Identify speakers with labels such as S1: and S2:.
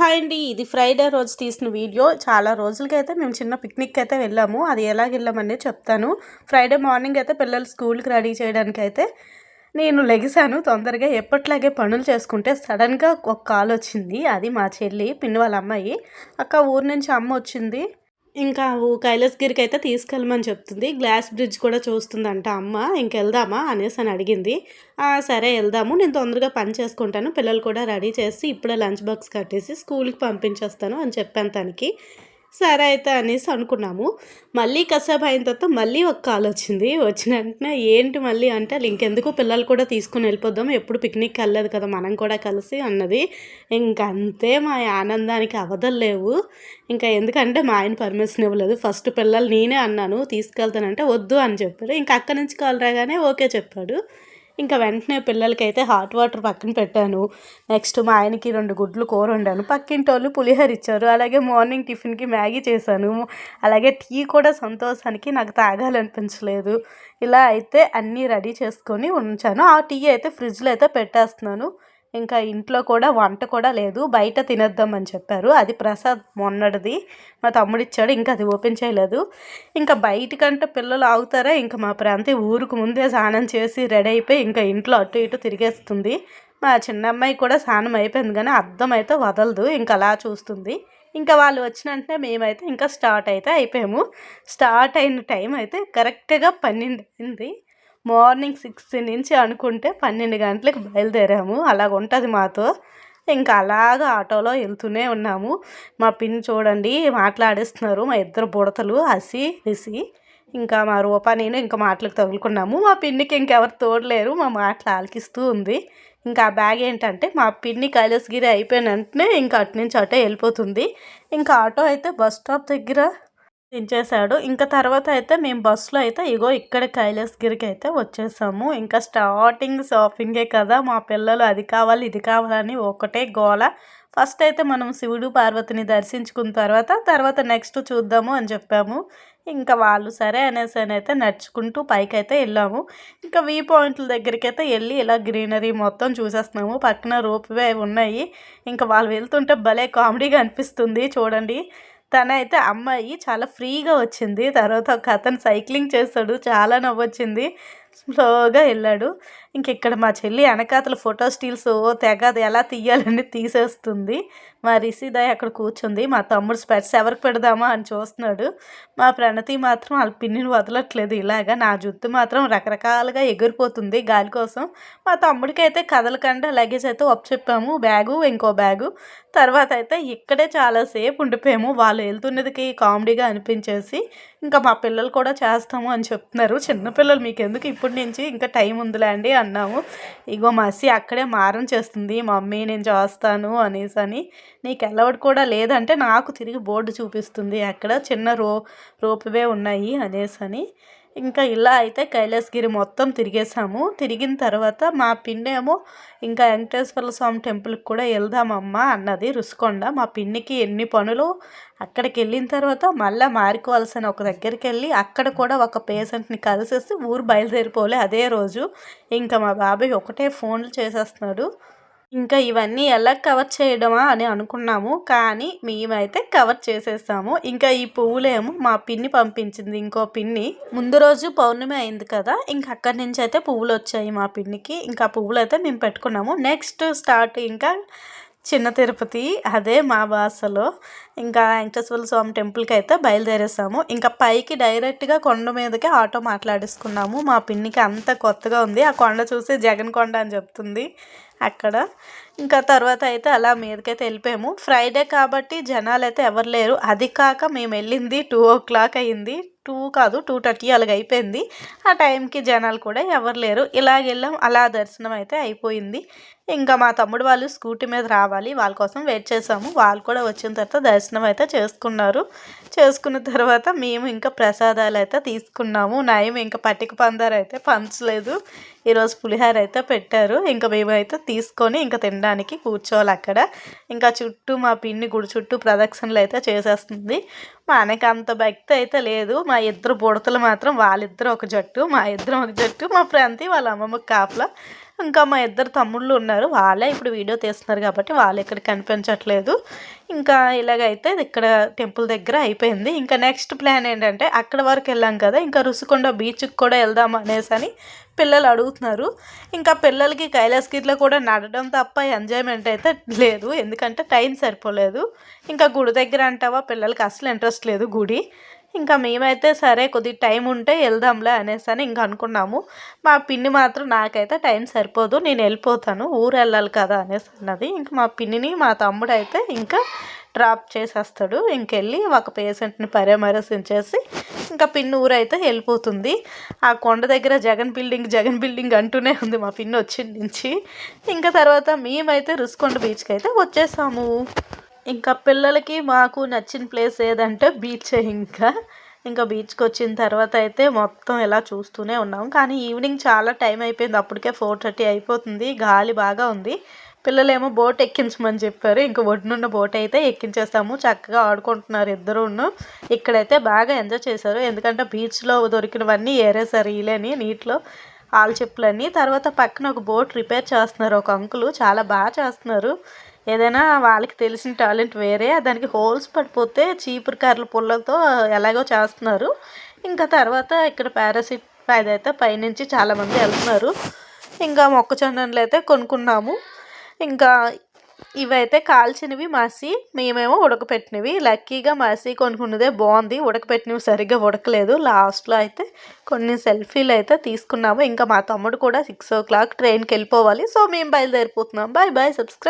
S1: Hi అండి ఇది Friday రోజు తీసిన వీడియో. చాలా రోజులకైతే మేము చిన్న పిక్నిక్ అయితే వెళ్ళాము. అది ఎలాగ వెళ్ళామని చెప్తాను. ఫ్రైడే మార్నింగ్ అయితే పిల్లలు స్కూల్కి రెడీ చేయడానికి అయితే నేను లెగిసాను. తొందరగా ఎప్పట్లాగే పనులు చేసుకుంటే సడన్గా ఒక కాల్ వచ్చింది. అది మా చెల్లి పిన్ని వాళ్ళ అమ్మాయి. అక్క ఊరు నుంచి అమ్మ వచ్చింది. ఇంకా కైలాసగిరికి అయితే తీసుకెళ్ళమని చెప్తుంది. గ్లాస్ బ్రిడ్జ్ కూడా చూస్తుందంట అమ్మ. ఇంకెళ్దామా అనేసి అని అడిగింది. సరే వెళ్దాము. నేను తొందరగా పని చేసుకుంటాను. పిల్లలు కూడా రెడీ చేసి ఇప్పుడే లంచ్ బాక్స్ కట్టేసి స్కూల్కి పంపించేస్తాను అని చెప్పాను తనకి. సరే అయితే అనేసి అనుకున్నాము. మళ్ళీ కసాబ్ అయిన తర్వాత మళ్ళీ ఒక కాల్ వచ్చింది. వచ్చిన వెంటనే ఏంటి మళ్ళీ అంటే ఇంకెందుకు పిల్లలు కూడా తీసుకుని వెళ్ళిపోదాం ఎప్పుడు పిక్నిక్ వెళ్ళలేదు కదా మనం కూడా కలిసి అన్నది. ఇంకంతే మా ఆనందానికి అవధలు లేవు. ఇంకా ఎందుకంటే మా ఆయన పర్మిషన్ ఇవ్వలేదు. ఫస్ట్ పిల్లలు నేనే అన్నాను తీసుకెళ్తానంటే వద్దు అని చెప్పారు. ఇంకా అక్కడి నుంచి కాల్ రాగానే ఓకే చెప్పాడు. ఇంకా వెంటనే పిల్లలకైతే హాట్ వాటర్ పక్కన పెట్టాను. నెక్స్ట్ మా ఆయనకి రెండు గుడ్లు కూర వండాను. పక్కింటి వాళ్ళు పులిహోర ఇచ్చారు. అలాగే మార్నింగ్ టిఫిన్కి మ్యాగీ చేశాను. అలాగే టీ కూడా సంతోషానికి నాకు తాగాలనిపించలేదు. ఇలా అయితే అన్నీ రెడీ చేసుకొని ఉంచాను. ఆ టీ అయితే ఫ్రిడ్జ్లో అయితే పెట్టేస్తున్నాను. ఇంకా ఇంట్లో కూడా వంట కూడా లేదు బయట తినేద్దాం అని చెప్పారు. అది ప్రసాద్ మొన్నటిది. మా తమ్ముడు ఇచ్చాడు ఇంకా అది ఓపెన్ చేయలేదు. ఇంకా బయటకంటే పిల్లలు ఆగుతారా? ఇంకా మా ప్రాంతం ఊరుకు ముందే స్నానం చేసి రెడీ అయిపోయి ఇంకా ఇంట్లో అటు ఇటు తిరిగేస్తుంది. మా చిన్నమ్మాయి కూడా స్నానం అయిపోయింది కానీ అర్థం అయితే వదలదు ఇంకా అలా చూస్తుంది. ఇంకా వాళ్ళు వచ్చిన వెంటనే మేమైతే ఇంకా స్టార్ట్ అయితే అయిపోయాము. స్టార్ట్ అయిన టైం అయితే కరెక్ట్గా పన్నెండు అయింది. మార్నింగ్ సిక్స్ నుంచి అనుకుంటే పన్నెండు గంటలకు బయలుదేరాము. అలాగ ఉంటుంది మాతో. ఇంకా అలాగ ఆటోలో వెళ్తూనే ఉన్నాము. మా పిన్ చూడండి మాట్లాడేస్తున్నారు. మా ఇద్దరు బుడతలు హసి రిసి. ఇంకా మా రూపా నేను ఇంకా మాటలకు తగులుకున్నాము. మా పిన్నికి ఇంకెవరు తోడలేరు. మా మాటలు ఆలకిస్తూ ఉంది. ఇంకా ఆ బ్యాగ్ ఏంటంటే మా పిన్ని కైలాసగిరి అయిపోయిన వెంటనే ఇంకా అటు నుంచి అటే వెళ్ళిపోతుంది. ఇంకా ఆటో అయితే బస్ స్టాప్ దగ్గర దించేశాడు ఇంకా తర్వాత అయితే మేము బస్సులో అయితే ఇగో ఇక్కడ కైలాసగిరికి అయితే వచ్చేసాము. ఇంకా స్టార్టింగ్ షాపింగే కదా మా పిల్లలు అది కావాలి ఇది కావాలని ఒకటే గోల. ఫస్ట్ అయితే మనం శివుడు పార్వతిని దర్శించుకున్న తర్వాత తర్వాత నెక్స్ట్ చూద్దాము అని చెప్పాము. ఇంకా వాళ్ళు సరే అనేసి అయితే నడుచుకుంటూ పైకి అయితే వెళ్ళాము. ఇంకా వీ పాయింట్ల దగ్గరికి అయితే వెళ్ళి ఇలా గ్రీనరీ మొత్తం చూసేస్తున్నాము. పక్కన రోప్వే ఉన్నాయి. ఇంకా వాళ్ళు వెళ్తుంటే భలే కామెడీగా అనిపిస్తుంది చూడండి. తనైతే అమ్మాయి చాలా ఫ్రీగా వచ్చింది. తర్వాత ఒక అతను సైక్లింగ్ చేస్తాడు. చాలా నవ్వొచ్చింది. స్లోగా వెళ్ళాడు. ఇంకెక్కడ మా చెల్లి వెనకాతల ఫోటో స్టీల్స్ తెగ ఎలా తీయాలని తీసేస్తుంది. మా రిషిదాయ్ అక్కడ కూర్చుంది. మా తమ్ముడు స్పెట్స్ ఎవరికి పెడదామా అని చూస్తున్నాడు. మా ప్రణతి మాత్రం వాళ్ళ పిన్నిని వదలట్లేదు. ఇలాగా నా జుత్తు మాత్రం రకరకాలుగా ఎగిరిపోతుంది గాలి కోసం. మా తమ్ముడికి అయితే కదలకుండా లగేజ్ అయితే చెప్పాము. బ్యాగు ఇంకో బ్యాగు. తర్వాత అయితే ఇక్కడే చాలాసేపు ఉండిపోయాము. వాళ్ళు వెళ్తున్నదికి కామెడీగా అనిపించేసి ఇంకా మా పిల్లలు కూడా చేస్తాము అని చెప్తున్నారు. చిన్నపిల్లలు మీకు ఎందుకు ఇప్పటి నుంచి ఇంకా టైం ఉందిలే అండి అన్నాము ఇగో మసి అక్కడే మారం చేస్తుంది. మమ్మీ నేను చేస్తాను అనేసి అని. నీకు అలవాటు కూడా లేదంటే నాకు తిరిగి బోర్డు చూపిస్తుంది. అక్కడ చిన్న రో రోపువే ఉన్నాయి అనేసి అని. ఇంకా ఇలా అయితే కైలాసగిరి మొత్తం తిరిగేసాము తిరిగిన తర్వాత మా పిన్నేమో ఇంకా వెంకటేశ్వర స్వామి టెంపుల్కి కూడా వెళ్దామమ్మా అన్నది రుసుకొండ. మా పిన్నికి ఎన్ని పనులు అక్కడికి వెళ్ళిన తర్వాత మళ్ళీ మారికోవాల్సిన ఒక దగ్గరికి వెళ్ళి అక్కడ కూడా ఒక పేషెంట్ని కలిసేసి ఊరు బయలుదేరిపోలే అదే రోజు. ఇంకా మా బాబాయ్ ఒకటే ఫోన్లు చేసేస్తున్నాడు. ఇంకా ఇవన్నీ ఎలా కవర్ చేయడమా అని అనుకున్నాము. కానీ మేమైతే కవర్ చేసేసాము. ఇంకా ఈ పువ్వులేమో మా పిన్ని పంపించింది ఇంకో పిన్ని. ముందు రోజు పౌర్ణమి అయింది కదా ఇంకా అక్కడి నుంచి అయితే పువ్వులు వచ్చాయి మా పిన్నికి. ఇంకా పువ్వులు అయితే మేము పెట్టుకున్నాము. నెక్స్ట్ స్టార్ట్ ఇంకా చిన్న తిరుపతి అదే మా భాషలో ఇంకా వెంకటేశ్వర స్వామి టెంపుల్కి అయితే బయలుదేరేసాము. ఇంకా పైకి డైరెక్ట్గా కొండ మీదకి ఆటో మాట్లాడేసుకున్నాము. మా పిన్నికి అంత కొత్తగా ఉంది. ఆ కొండ చూసి జగన్ కొండ అని చెప్తుంది. అక్కడ. ఇంకా తర్వాత అయితే అలా మీదకైతే వెళ్ళిపోయాము. ఫ్రైడే కాబట్టి జనాలు అయితే ఎవరు లేరు. అది కాక మేము వెళ్ళింది టూ ఓ క్లాక్ అయ్యింది టూ కాదు టూ థర్టీ అలాగ అయిపోయింది. ఆ టైంకి జనాలు కూడా ఎవరు లేరు. ఇలాగ వెళ్ళాం. అలా దర్శనం అయితే అయిపోయింది. ఇంకా మా తమ్ముడు వాళ్ళు స్కూటీ మీద రావాలి. వాళ్ళ కోసం వెయిట్ చేసాము వాళ్ళు కూడా వచ్చిన తర్వాత దర్శనం అయితే చేసుకున్నారు. చేసుకున్న తర్వాత మేము ఇంకా ప్రసాదాలు అయితే తీసుకున్నాము. నయం ఇంకా పట్టిక పందారు అయితే పంచలేదు. ఈరోజు పులిహార అయితే పెట్టారు. ఇంకా మేమైతే తీసుకొని ఇంకా తినడానికి కూర్చోవాలి అక్కడ. ఇంకా చుట్టూ మా పిన్ని గుడి చుట్టూ ప్రదక్షిణలు అయితే చేసేస్తుంది. మనకి అంత భక్తి అయితే లేదు. మా ఇద్దరు బుడతలు మాత్రం వాళ్ళిద్దరు ఒక జట్టు మా ఇద్దరు ఒక జట్టు మా ప్రాంతి వాళ్ళ అమ్మమ్మకి కాపలా. ఇంకా మా ఇద్దరు తమ్ముళ్ళు ఉన్నారు. వాళ్ళే ఇప్పుడు వీడియో తీస్తున్నారు కాబట్టి వాళ్ళు ఇక్కడ కనిపించట్లేదు. ఇంకా ఇలాగైతే ఇక్కడ టెంపుల్ దగ్గర అయిపోయింది. ఇంకా నెక్స్ట్ ప్లాన్ ఏంటంటే అక్కడ వరకు వెళ్ళాం కదా ఇంకా రుసుకొండ బీచ్కి కూడా వెళ్దాం అనేసి అని పిల్లలు అడుగుతున్నారు. ఇంకా పిల్లలకి కైలాసగిరిలో కూడా నడడం తప్ప ఎంజాయ్మెంట్ అయితే లేదు. ఎందుకంటే టైం సరిపోలేదు. ఇంకా గుడి దగ్గర అంటావా? పిల్లలకి అసలు ఇంట్రెస్ట్ లేదు గుడి. ఇంకా మేమైతే సరే కొద్ది టైం ఉంటే వెళ్దాంలే అనేసి అని ఇంకా అనుకున్నాము. మా పిన్ని మాత్రం నాకైతే టైం సరిపోదు నేను వెళ్ళిపోతాను ఊరు వెళ్ళాలి కదా అనేసి అన్నది. ఇంకా మా పిన్నిని మా తమ్ముడు అయితే ఇంకా డ్రాప్ చేసేస్తాడు. ఇంకెళ్ళి ఒక పేషెంట్ని పరామర్శించేసి ఇంకా పిన్ని ఊరైతే వెళ్ళిపోతుంది. ఆ కొండ దగ్గర జగన్ బిల్డింగ్ జగన్ బిల్డింగ్ అంటూనే ఉంది మా పిన్ని వచ్చిన నుంచి. ఇంకా తర్వాత మేమైతే రుసుకొండ బీచ్కి అయితే వచ్చేసాము. ఇంకా పిల్లలకి మాకు నచ్చిన ప్లేస్ ఏదంటే బీచ్ ఇంకా. ఇంకా బీచ్కి వచ్చిన తర్వాత అయితే మొత్తం ఇలా చూస్తూనే ఉన్నాం. కానీ ఈవినింగ్ చాలా టైం అయిపోయింది. అప్పటికే ఫోర్ థర్టీ అయిపోతుంది. గాలి బాగా ఉంది. పిల్లలేమో బోట్ ఎక్కించమని చెప్పారు. ఇంకా ఒడ్డునున్న బోట్ అయితే ఎక్కించేస్తాము. చక్కగా ఆడుకుంటున్నారు ఇద్దరును. ఇక్కడైతే బాగా ఎంజాయ్ చేశారు. ఎందుకంటే బీచ్లో దొరికినవన్నీ ఏరేసారు ఈలేని నీటిలో ఆల్ చెప్పులన్నీ తర్వాత పక్కన ఒక బోట్ రిపేర్ చేస్తున్నారు. ఒక అంకులు. చాలా బాగా చేస్తున్నారు. ఏదైనా వాళ్ళకి తెలిసిన టాలెంట్ వేరే దానికి హోల్స్ పడిపోతే చీపురు కర్రల పుల్లలతో ఎలాగో చేస్తున్నారు. ఇంకా తర్వాత ఇక్కడ పారాసిట్ అదైతే పైనుంచి చాలామంది వెళ్తున్నారు. ఇంకా మొక్కజొన్నలు అయితే కొనుక్కున్నాము. ఇంకా ఇవైతే కాల్చినవి మాసి మేమేమో ఉడకపెట్టినవి. లక్కీగా మాసి కొనుక్కున్నదే బాగుంది. ఉడకపెట్టినవి సరిగ్గా ఉడకలేదు. లాస్ట్లో అయితే కొన్ని సెల్ఫీలు అయితే తీసుకున్నాము. ఇంకా మా తమ్ముడు కూడా సిక్స్ ఓ క్లాక్ ట్రైన్కి వెళ్ళిపోవాలి. సో మేము బయలుదేరిపోతున్నాం. Bye bye subscribe